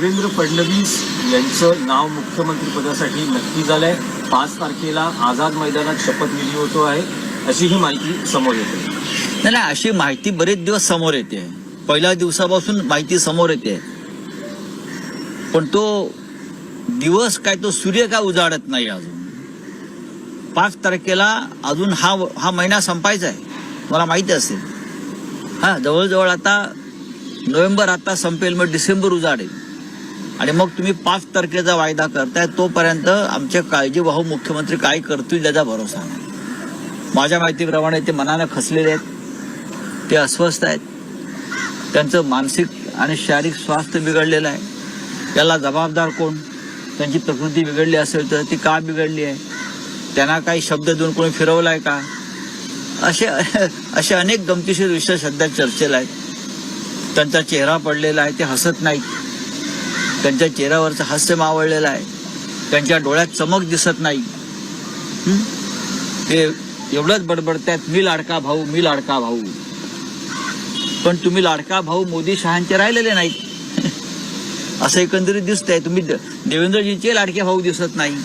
देवेंद्र फडणवीस यांचं नाव मुख्यमंत्रीपदासाठी नक्की झालंय. पाच तारखेला आझाद मैदानात शपथविधी होतो आहे अशी ही माहिती समोर येते. नाही नाही अशी माहिती बरेच दिवस समोर येते. पहिल्या दिवसापासून माहिती समोर येते. पण तो दिवस काय तो सूर्य काय उजाडत नाही अजून. पाच तारखेला अजून हा हा महिना संपायचा आहे. मला माहिती असेल. हा जवळजवळ आता नोव्हेंबर आता संपेल मग डिसेंबर उजाडेल. आणि मग तुम्ही पाच तारखेचा वायदा करताय तोपर्यंत आमच्या काळजीवाहू मुख्यमंत्री काय करतील त्याचा भरोसा नाही. माझ्या माहितीप्रमाणे ते मनानं खसलेले आहेत ते अस्वस्थ आहेत. त्यांचं मानसिक आणि शारीरिक स्वास्थ्य बिघडलेलं आहे. त्याला जबाबदार कोण? त्यांची प्रकृती बिघडली असेल तर ती का बिघडली आहे? त्यांना काही शब्द देऊन कोणी आहे का? असे असे अनेक गमतीशीर विषय सध्या चर्चेला आहेत. त्यांचा चेहरा पडलेला आहे ते हसत नाहीत. त्यांच्या चेहऱ्यावरचं हास्य मावळलेलं आहे. त्यांच्या डोळ्यात चमक दिसत नाही. ते एवढंच बडबडतायत मी लाडका भाऊ मी लाडका भाऊ. पण तुम्ही लाडका भाऊ मोदी शहांचे राहिलेले नाहीत. असं एकंदरीत दिसतंय. तुम्ही द- देवेंद्रजींचे लाडके भाऊ दिसत नाही.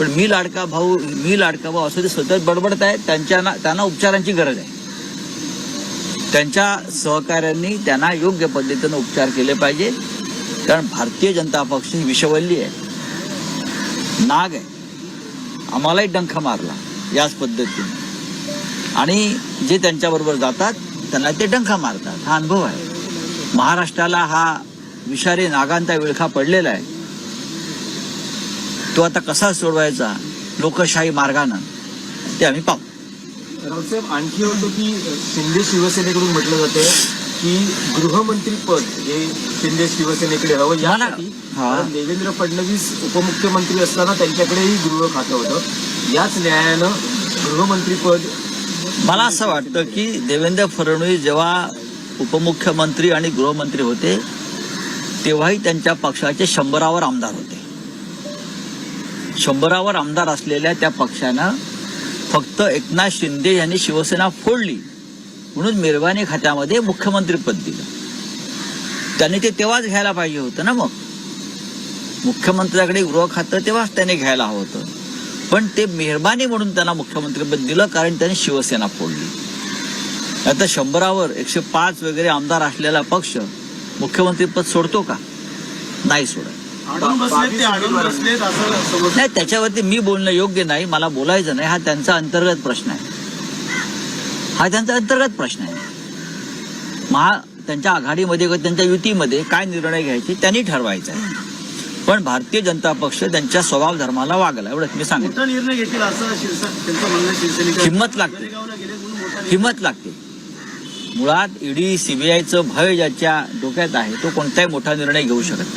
पण मी लाडका भाऊ मी लाडका भाऊ असं ते सतत बडबडतायत त्यांच्या त्यांना उपचारांची गरज आहे. त्यांच्या सहकाऱ्यांनी त्यांना योग्य पद्धतीनं उपचार केले पाहिजे. कारण भारतीय जनता पक्ष ही विषवल्ली आहे. नाग आहे. आम्हालाही डंख मारला याच पद्धतीने. आणि जे त्यांच्याबरोबर जातात त्यांना ते डंखा मारतात. हा अनुभव आहे. महाराष्ट्राला हा विषारी नागांचा विळखा पडलेला आहे. तो आता कसा सोडवायचा? लोकशाही मार्गानं ते आम्ही पाहू. रावसाहेब आणखी होतो की शिंदे शिवसेनेकडून म्हटलं जातं की गृहमंत्री पद हे शिंदे शिवसेनेकडे हवं यासाठी हा. देवेंद्र फडणवीस उपमुख्यमंत्री असताना त्यांच्याकडेही गृह खातं होतं. याच न्यायानं गृहमंत्री पद मला असं वाटतं की देवेंद्र फडणवीस जेव्हा उपमुख्यमंत्री आणि गृहमंत्री होते तेव्हाही त्यांच्या पक्षाचे शंभरावर आमदार होते. शंभरावर आमदार असलेल्या त्या पक्षानं फक्त एकनाथ शिंदे यांनी शिवसेना फोडली. म्हणून मेरवानी खात्यामध्ये मुख्यमंत्रीपद दिलं. त्यांनी ते तेव्हाच घ्यायला पाहिजे होतं ना मग. मुख्यमंत्र्याकडे गृह खातं तेव्हाच त्याने घ्यायला हवं होतं. पण ते मेहरबानी म्हणून त्यांना मुख्यमंत्रीपद दिलं कारण त्यांनी शिवसेना फोडली. आता शंभरावर एकशे पाच वगैरे आमदार असलेला पक्ष मुख्यमंत्रीपद सोडतो का? नाही सोडत. नाही त्याच्यावरती मी बोलणं योग्य नाही. मला बोलायचं नाही. हा त्यांचा अंतर्गत प्रश्न आहे. हा त्यांचा अंतर्गत प्रश्न आहे. महा त्यांच्या आघाडीमध्ये किंवा त्यांच्या युतीमध्ये काय निर्णय घ्यायचे त्यांनी ठरवायचा आहे. पण भारतीय जनता पक्ष त्यांच्या स्वभाव धर्माला वागला एवढंच मी मोठा निर्णय घेतील असं हिंमत लागते. हिंमत लागते. मुळात ईडी सीबीआयचं भय ज्याच्या डोक्यात आहे तो कोणताही मोठा निर्णय घेऊ शकत नाही.